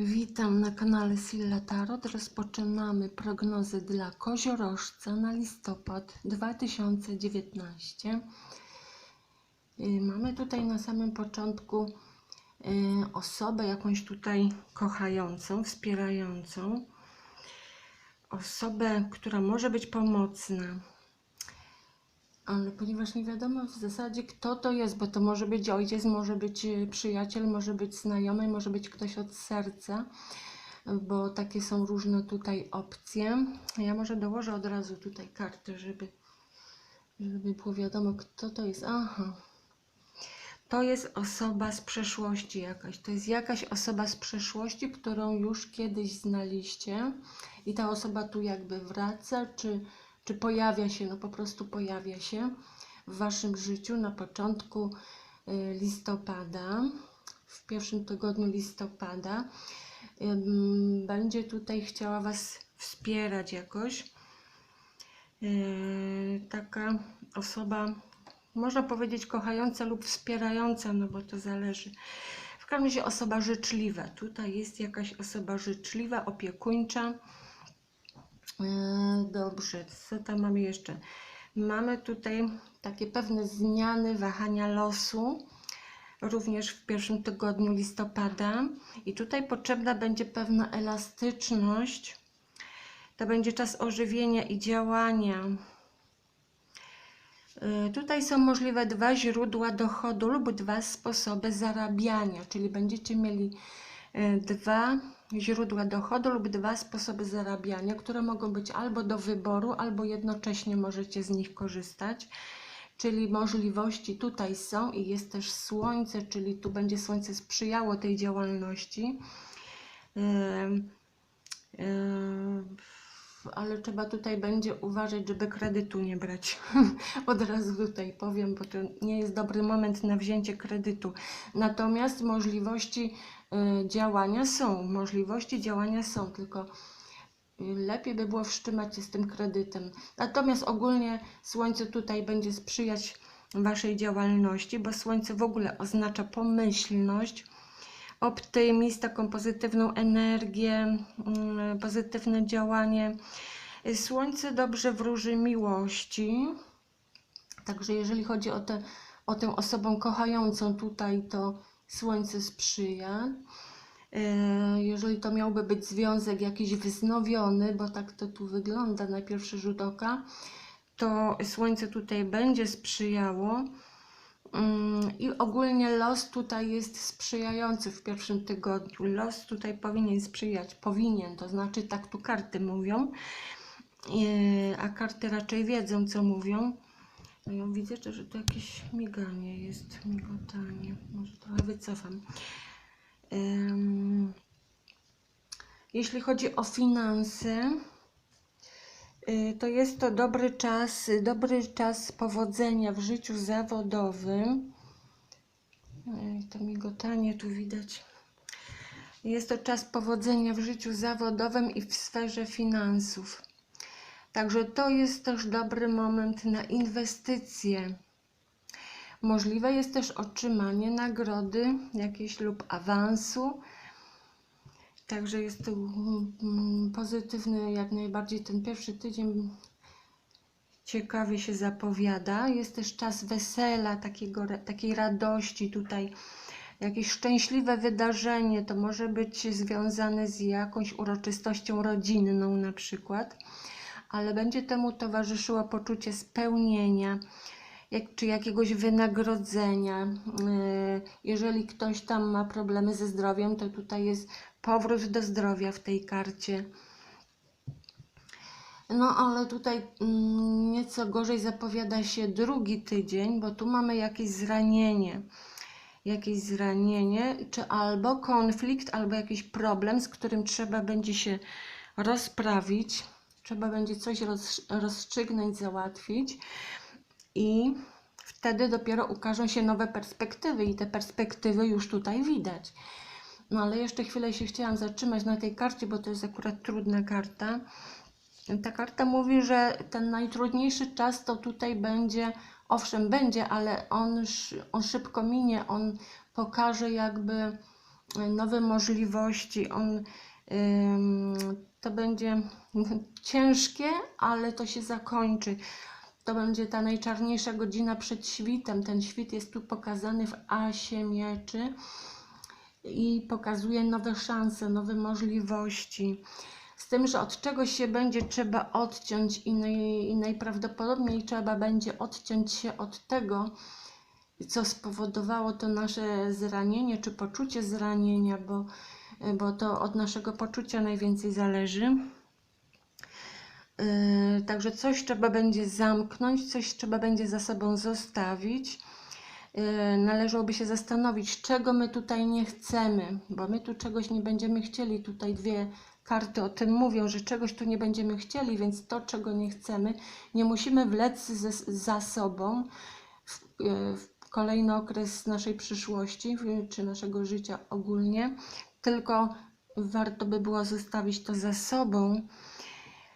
Witam na kanale Silla Tarot. Rozpoczynamy prognozę dla koziorożca na listopad 2019. Y, Mamy tutaj na samym początku y, osobę jakąś tutaj kochającą, wspierającą. Osobę, która może być pomocna. Ale ponieważ nie wiadomo w zasadzie kto to jest, bo to może być ojciec, może być y, przyjaciel, może być znajomy, może być ktoś od serca, bo takie są różne tutaj opcje. Ja może dołożę od razu tutaj kartę, żeby, żeby było wiadomo kto to jest. Aha. To jest osoba z przeszłości jakaś. To jest jakaś osoba z przeszłości, którą już kiedyś znaliście i ta osoba tu jakby wraca, czy czy pojawia się, no po prostu pojawia się w Waszym życiu na początku y, listopada, w pierwszym tygodniu listopada. Będzie tutaj chciała Was wspierać jakoś. Yy, Taka osoba, można powiedzieć, kochająca lub wspierająca, no bo to zależy. W każdym razie osoba życzliwa. Tutaj jest jakaś osoba życzliwa, opiekuńcza. E, Dobrze, co tam mamy jeszcze? Mamy tutaj takie pewne zmiany, wahania losu, również w pierwszym tygodniu listopada. I tutaj potrzebna będzie pewna elastyczność. To będzie czas ożywienia i działania. E, Tutaj są możliwe dwa źródła dochodu lub dwa sposoby zarabiania, czyli będziecie mieli dwa źródła dochodu lub dwa sposoby zarabiania, które mogą być albo do wyboru, albo jednocześnie możecie z nich korzystać. Czyli możliwości tutaj są i jest też słońce, czyli tu będzie słońce sprzyjało tej działalności. Ym, ym, ale trzeba tutaj będzie uważać, żeby kredytu nie brać. Od razu tutaj powiem, bo to nie jest dobry moment na wzięcie kredytu. Natomiast możliwości działania są, możliwości działania są, tylko y, lepiej by było wstrzymać się z tym kredytem. Natomiast ogólnie Słońce tutaj będzie sprzyjać Waszej działalności, bo Słońce w ogóle oznacza pomyślność, optymizm, taką pozytywną energię, mm, pozytywne działanie. Słońce dobrze wróży miłości. Także jeżeli chodzi o, te, o tę osobę kochającą tutaj, to Słońce sprzyja. E, Jeżeli to miałby być związek jakiś wznowiony, bo tak to tu wygląda na pierwszy rzut oka, to Słońce tutaj będzie sprzyjało. Mm, I ogólnie los tutaj jest sprzyjający w pierwszym tygodniu. Los tutaj powinien sprzyjać. Powinien, to znaczy tak tu karty mówią, Yy, a karty raczej wiedzą, co mówią. No ja widzę, że- to jakieś miganie jest, migotanie. Może trochę wycofam. Ym, Jeśli chodzi o finanse, y, to jest to dobry czas, dobry czas powodzenia w życiu zawodowym. Ej, To migotanie tu widać. Jest to czas powodzenia w życiu zawodowym i w sferze finansów. Także to jest też dobry moment na inwestycje. Możliwe jest też otrzymanie nagrody jakiejś lub awansu. Także jest to mm, pozytywny jak najbardziej ten pierwszy tydzień ciekawie się zapowiada. Jest też czas wesela, takiego, takiej radości tutaj. Jakieś szczęśliwe wydarzenie, to może być związane z jakąś uroczystością rodzinną na przykład, ale będzie temu towarzyszyło poczucie spełnienia, jak, czy jakiegoś wynagrodzenia. Yy, Jeżeli ktoś tam ma problemy ze zdrowiem, to tutaj jest powrót do zdrowia w tej karcie. No ale tutaj mm, nieco gorzej zapowiada się drugi tydzień, bo tu mamy jakieś zranienie. Jakieś zranienie, czy albo konflikt, albo jakiś problem, z którym trzeba będzie się rozprawić. Trzeba będzie coś roz, rozstrzygnąć, załatwić i wtedy dopiero ukażą się nowe perspektywy i te perspektywy już tutaj widać. No ale jeszcze chwilę się chciałam zatrzymać na tej karcie, bo to jest akurat trudna karta. Ta karta mówi, że ten najtrudniejszy czas to tutaj będzie, owszem, będzie, ale on, on szybko minie, on pokaże jakby nowe możliwości. On, to będzie ciężkie, ale to się zakończy. To będzie ta najczarniejsza godzina przed świtem. Ten świt jest tu pokazany w asie mieczy i pokazuje nowe szanse, nowe możliwości. Z tym, że od czegoś się będzie trzeba odciąć i, naj, i najprawdopodobniej trzeba będzie odciąć się od tego, co spowodowało to nasze zranienie czy poczucie zranienia, bo, bo to od naszego poczucia najwięcej zależy. Yy, Także coś trzeba będzie zamknąć, coś trzeba będzie za sobą zostawić. Yy, Należałoby się zastanowić, czego my tutaj nie chcemy, bo my tu czegoś nie będziemy chcieli. Tutaj dwie karty o tym mówią, że czegoś tu nie będziemy chcieli, więc to, czego nie chcemy, nie musimy wlec za sobą w, w kolejny okres naszej przyszłości czy naszego życia ogólnie, tylko warto by było zostawić to za sobą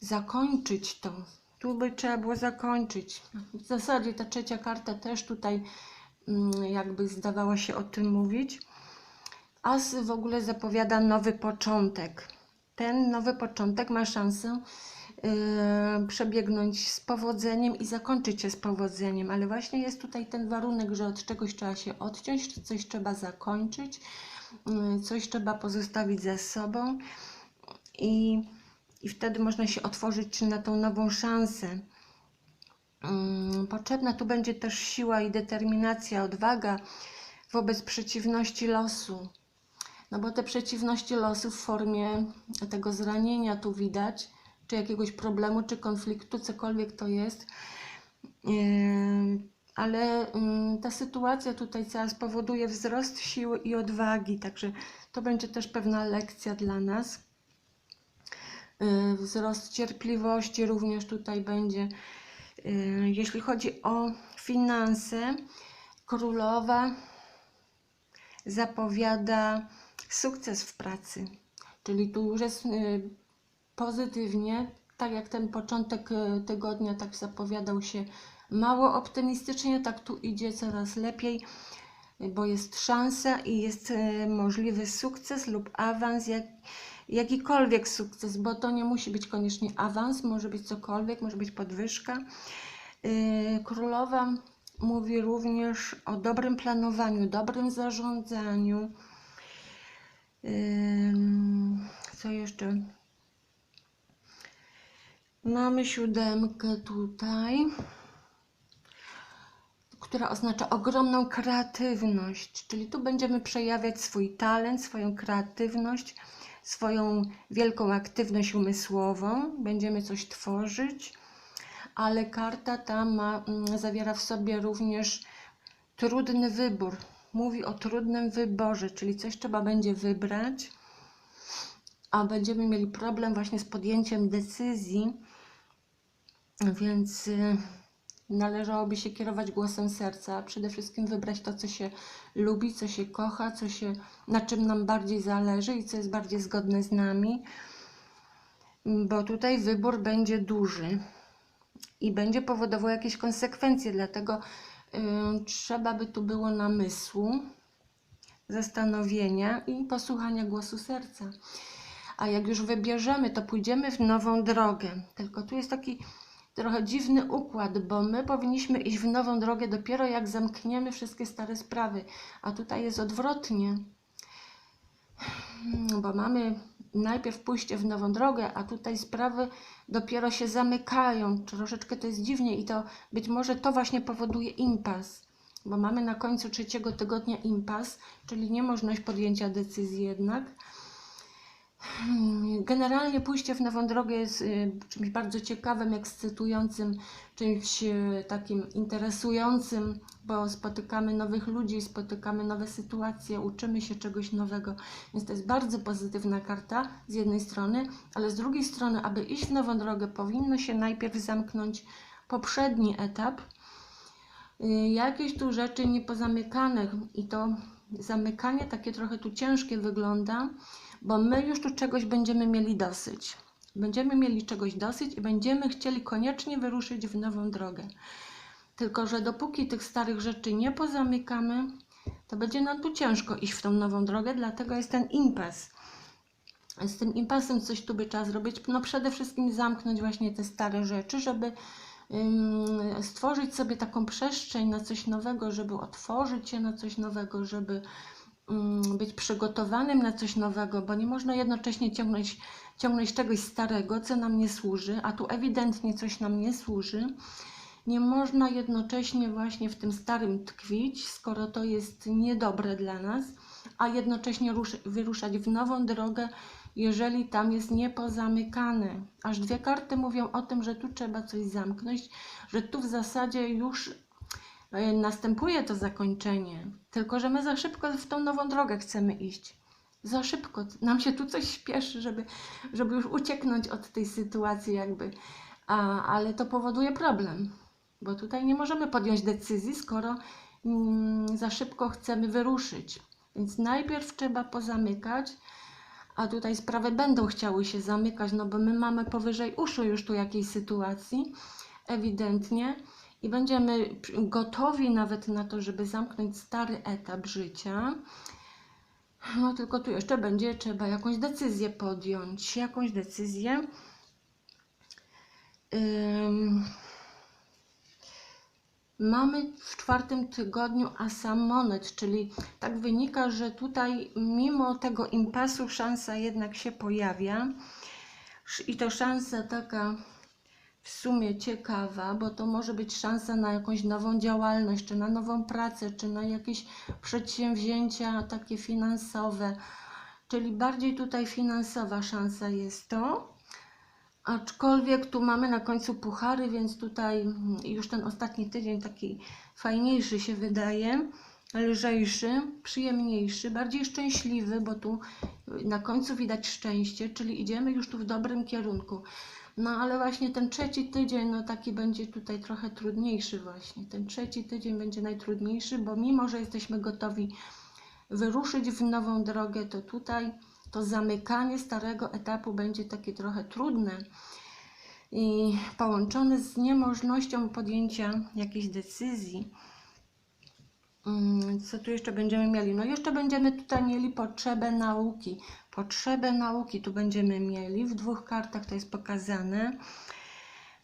zakończyć to. Tu by trzeba było zakończyć. W zasadzie ta trzecia karta też tutaj mm, jakby zdawała się o tym mówić. As w ogóle zapowiada nowy początek. Ten nowy początek ma szansę yy, przebiegnąć z powodzeniem i zakończyć się z powodzeniem, ale właśnie jest tutaj ten warunek, że od czegoś trzeba się odciąć, coś trzeba zakończyć, coś trzeba pozostawić za sobą i i wtedy można się otworzyć na tą nową szansę. Mm, Potrzebna tu będzie też siła i determinacja, odwaga wobec przeciwności losu. No bo te przeciwności losu w formie tego zranienia tu widać, czy jakiegoś problemu, czy konfliktu, cokolwiek to jest. Ale mm, ta sytuacja tutaj cała spowoduje wzrost siły i odwagi, także to będzie też pewna lekcja dla nas. Y, wzrost cierpliwości również tutaj będzie. Y, Jeśli chodzi o finanse, królowa zapowiada sukces w pracy, czyli tu już jest y, pozytywnie, tak jak ten początek y, tygodnia tak zapowiadał się mało optymistycznie, tak tu idzie coraz lepiej, y, bo jest szansa i jest y, możliwy sukces lub awans, jak, jakikolwiek sukces, bo to nie musi być koniecznie awans, może być cokolwiek, może być podwyżka. Yy, Królowa mówi również o dobrym planowaniu, dobrym zarządzaniu. Co jeszcze? Mamy siódemkę tutaj, która oznacza ogromną kreatywność, czyli tu będziemy przejawiać swój talent, swoją kreatywność, swoją wielką aktywność umysłową, będziemy coś tworzyć, ale karta ta ma, mm, zawiera w sobie również trudny wybór. Mówi o trudnym wyborze, czyli coś trzeba będzie wybrać, a będziemy mieli problem właśnie z podjęciem decyzji, więc y, należałoby się kierować głosem serca, przede wszystkim wybrać to, co się lubi, co się kocha, co się, na czym nam bardziej zależy i co jest bardziej zgodne z nami, bo tutaj wybór będzie duży i będzie powodował jakieś konsekwencje, dlatego y, trzeba by tu było namysłu, zastanowienia i posłuchania głosu serca. A jak już wybierzemy, to pójdziemy w nową drogę. Tylko tu jest taki trochę dziwny układ, bo my powinniśmy iść w nową drogę dopiero jak zamkniemy wszystkie stare sprawy, a tutaj jest odwrotnie. Hmm, Bo mamy najpierw pójście w nową drogę, a tutaj sprawy dopiero się zamykają. Troszeczkę to jest dziwnie i to być może to właśnie powoduje impas, bo mamy na końcu trzeciego tygodnia impas, czyli niemożność podjęcia decyzji jednak. Generalnie pójście w nową drogę jest y, czymś bardzo ciekawym, ekscytującym, czymś y, takim interesującym, bo spotykamy nowych ludzi, spotykamy nowe sytuacje, uczymy się czegoś nowego. Więc to jest bardzo pozytywna karta z jednej strony, ale z drugiej strony, aby iść w nową drogę, powinno się najpierw zamknąć poprzedni etap. Y, Jakieś tu rzeczy niepozamykanych i to zamykanie takie trochę tu ciężkie wygląda, bo my już tu czegoś będziemy mieli dosyć. Będziemy mieli czegoś dosyć i będziemy chcieli koniecznie wyruszyć w nową drogę. Tylko, że dopóki tych starych rzeczy nie pozamykamy, to będzie nam tu ciężko iść w tą nową drogę, dlatego jest ten impas. Z tym impasem coś tu by trzeba zrobić. No przede wszystkim zamknąć właśnie te stare rzeczy, żeby stworzyć sobie taką przestrzeń na coś nowego, żeby otworzyć się na coś nowego, żeby być przygotowanym na coś nowego, bo nie można jednocześnie ciągnąć, ciągnąć czegoś starego, co nam nie służy, a tu ewidentnie coś nam nie służy. Nie można jednocześnie właśnie w tym starym tkwić, skoro to jest niedobre dla nas, a jednocześnie rusz, wyruszać w nową drogę, jeżeli tam jest niepozamykane. Aż dwie karty mówią o tym, że tu trzeba coś zamknąć, że tu w zasadzie już następuje to zakończenie, tylko że my za szybko w tą nową drogę chcemy iść. Za szybko. Nam się tu coś śpieszy, żeby, żeby już ucieknąć od tej sytuacji jakby. A, ale to powoduje problem, bo tutaj nie możemy podjąć decyzji, skoro mm, za szybko chcemy wyruszyć. Więc najpierw trzeba pozamykać, a tutaj sprawy będą chciały się zamykać, no bo my mamy powyżej uszu już tu jakiejś sytuacji, ewidentnie, i będziemy gotowi nawet na to, żeby zamknąć stary etap życia. No tylko tu jeszcze będzie trzeba jakąś decyzję podjąć, jakąś decyzję. Ym... Mamy w czwartym tygodniu asa monet, czyli tak wynika, że tutaj mimo tego impasu szansa jednak się pojawia. I to szansa taka w sumie ciekawa, bo to może być szansa na jakąś nową działalność, czy na nową pracę, czy na jakieś przedsięwzięcia takie finansowe. Czyli bardziej tutaj finansowa szansa jest to. Aczkolwiek tu mamy na końcu puchary, więc tutaj już ten ostatni tydzień taki fajniejszy się wydaje, lżejszy, przyjemniejszy, bardziej szczęśliwy, bo tu na końcu widać szczęście, czyli idziemy już tu w dobrym kierunku. No ale właśnie ten trzeci tydzień, no taki będzie tutaj trochę trudniejszy właśnie. Ten trzeci tydzień będzie najtrudniejszy, bo mimo, że jesteśmy gotowi wyruszyć w nową drogę, to tutaj to zamykanie starego etapu będzie takie trochę trudne i połączone z niemożnością podjęcia jakiejś decyzji. Mm, Co tu jeszcze będziemy mieli? No jeszcze będziemy tutaj mieli potrzebę nauki. Potrzebę nauki tu będziemy mieli. W dwóch kartach to jest pokazane.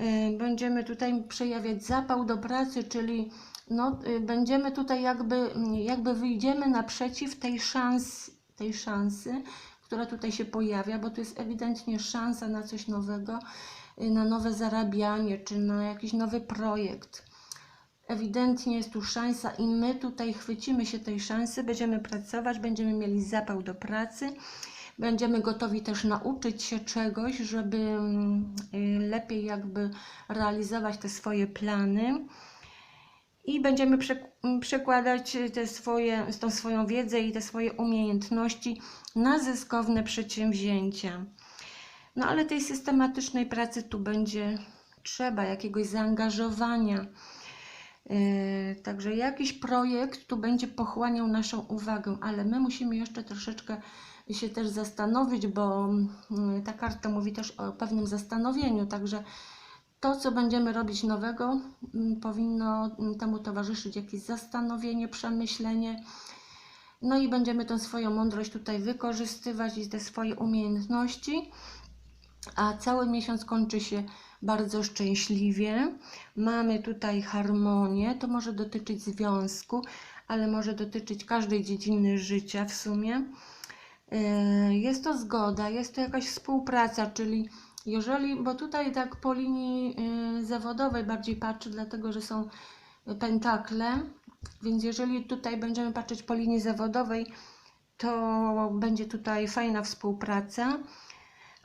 Y, Będziemy tutaj przejawiać zapał do pracy, czyli no, y, będziemy tutaj jakby, jakby wyjdziemy naprzeciw tej szans, tej szansy, która tutaj się pojawia, bo to jest ewidentnie szansa na coś nowego, y, na nowe zarabianie, czy na jakiś nowy projekt. Ewidentnie jest tu szansa i my tutaj chwycimy się tej szansy, będziemy pracować, będziemy mieli zapał do pracy, będziemy gotowi też nauczyć się czegoś, żeby mm, y, lepiej jakby realizować te swoje plany i będziemy przek- m, przekładać te swoje, tą swoją wiedzę i te swoje umiejętności na zyskowne przedsięwzięcia. No ale tej systematycznej pracy tu będzie trzeba, jakiegoś zaangażowania. Yy, Także jakiś projekt tu będzie pochłaniał naszą uwagę, ale my musimy jeszcze troszeczkę się też zastanowić, bo mm, ta karta mówi też o pewnym zastanowieniu, także to, co będziemy robić nowego, mm, powinno mm, temu towarzyszyć jakieś zastanowienie, przemyślenie. No i będziemy tą swoją mądrość tutaj wykorzystywać i te swoje umiejętności. A cały miesiąc kończy się bardzo szczęśliwie. Mamy tutaj harmonię, to może dotyczyć związku, ale może dotyczyć każdej dziedziny życia w sumie. Yy, Jest to zgoda, jest to jakaś współpraca, czyli jeżeli, bo tutaj tak po linii yy, zawodowej bardziej patrzę, dlatego że są pentakle, więc jeżeli tutaj będziemy patrzeć po linii zawodowej, to będzie tutaj fajna współpraca.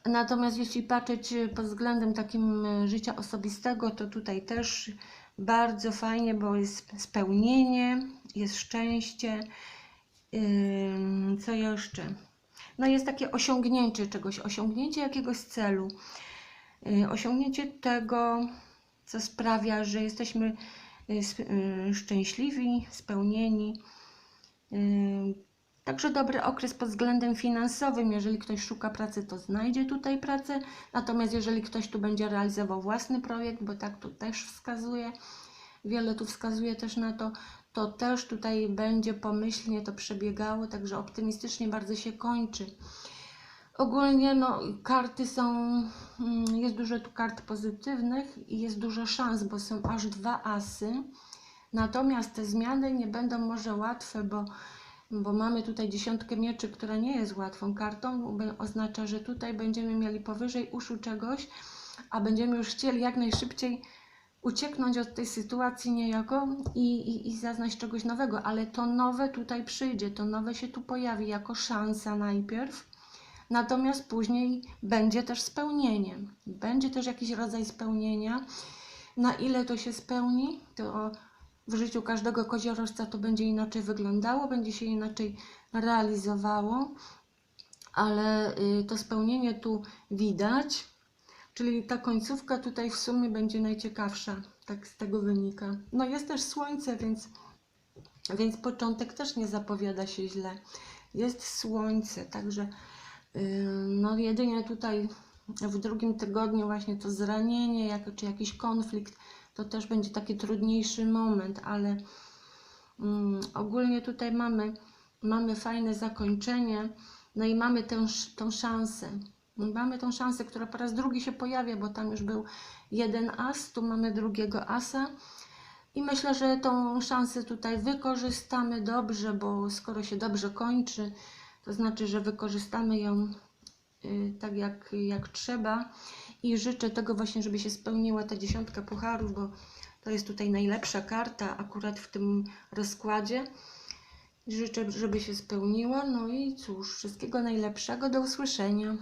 Natomiast jeśli patrzeć y, pod względem takim y, życia osobistego, to tutaj też bardzo fajnie, bo jest spełnienie, jest szczęście. Co jeszcze? No jest takie osiągnięcie czegoś, osiągnięcie jakiegoś celu, y, osiągnięcie tego, co sprawia, że jesteśmy szczęśliwi, spełnieni. Także dobry okres pod względem finansowym. Jeżeli ktoś szuka pracy, to znajdzie tutaj pracę. Natomiast jeżeli ktoś tu będzie realizował własny projekt, bo tak tu też wskazuje, wiele tu wskazuje też na to, to też tutaj będzie pomyślnie to przebiegało, także optymistycznie bardzo się kończy. Ogólnie no, karty są, mm, jest dużo tu kart pozytywnych i jest dużo szans, bo są aż dwa asy. Natomiast te zmiany nie będą może łatwe, bo, bo mamy tutaj dziesiątkę mieczy, która nie jest łatwą kartą. Oznacza, że tutaj będziemy mieli powyżej uszu czegoś, a będziemy już chcieli jak najszybciej ucieknąć od tej sytuacji niejako i, i, i zaznać czegoś nowego, ale to nowe tutaj przyjdzie, to nowe się tu pojawi jako szansa najpierw. Natomiast później będzie też spełnienie. Będzie też jakiś rodzaj spełnienia. Na ile to się spełni, to w życiu każdego koziorożca to będzie inaczej wyglądało, będzie się inaczej realizowało, ale y, to spełnienie tu widać, czyli ta końcówka tutaj w sumie będzie najciekawsza, tak z tego wynika. No jest też słońce, więc, więc początek też nie zapowiada się źle. Jest słońce, także Yy, No jedynie tutaj w drugim tygodniu właśnie to zranienie, jak, czy jakiś konflikt, to też będzie taki trudniejszy moment, ale mm, ogólnie tutaj mamy, mamy fajne zakończenie, no i mamy tę, tą szansę. Mamy tą szansę, która po raz drugi się pojawia, bo tam już był jeden as, tu mamy drugiego asa. I myślę, że tą szansę tutaj wykorzystamy dobrze, bo skoro się dobrze kończy, to znaczy, że wykorzystamy ją y, tak jak, jak trzeba. I życzę tego właśnie, żeby się spełniła ta dziesiątka pucharów, bo to jest tutaj najlepsza karta akurat w tym rozkładzie. Życzę, żeby się spełniła. No i cóż, wszystkiego najlepszego. Do usłyszenia.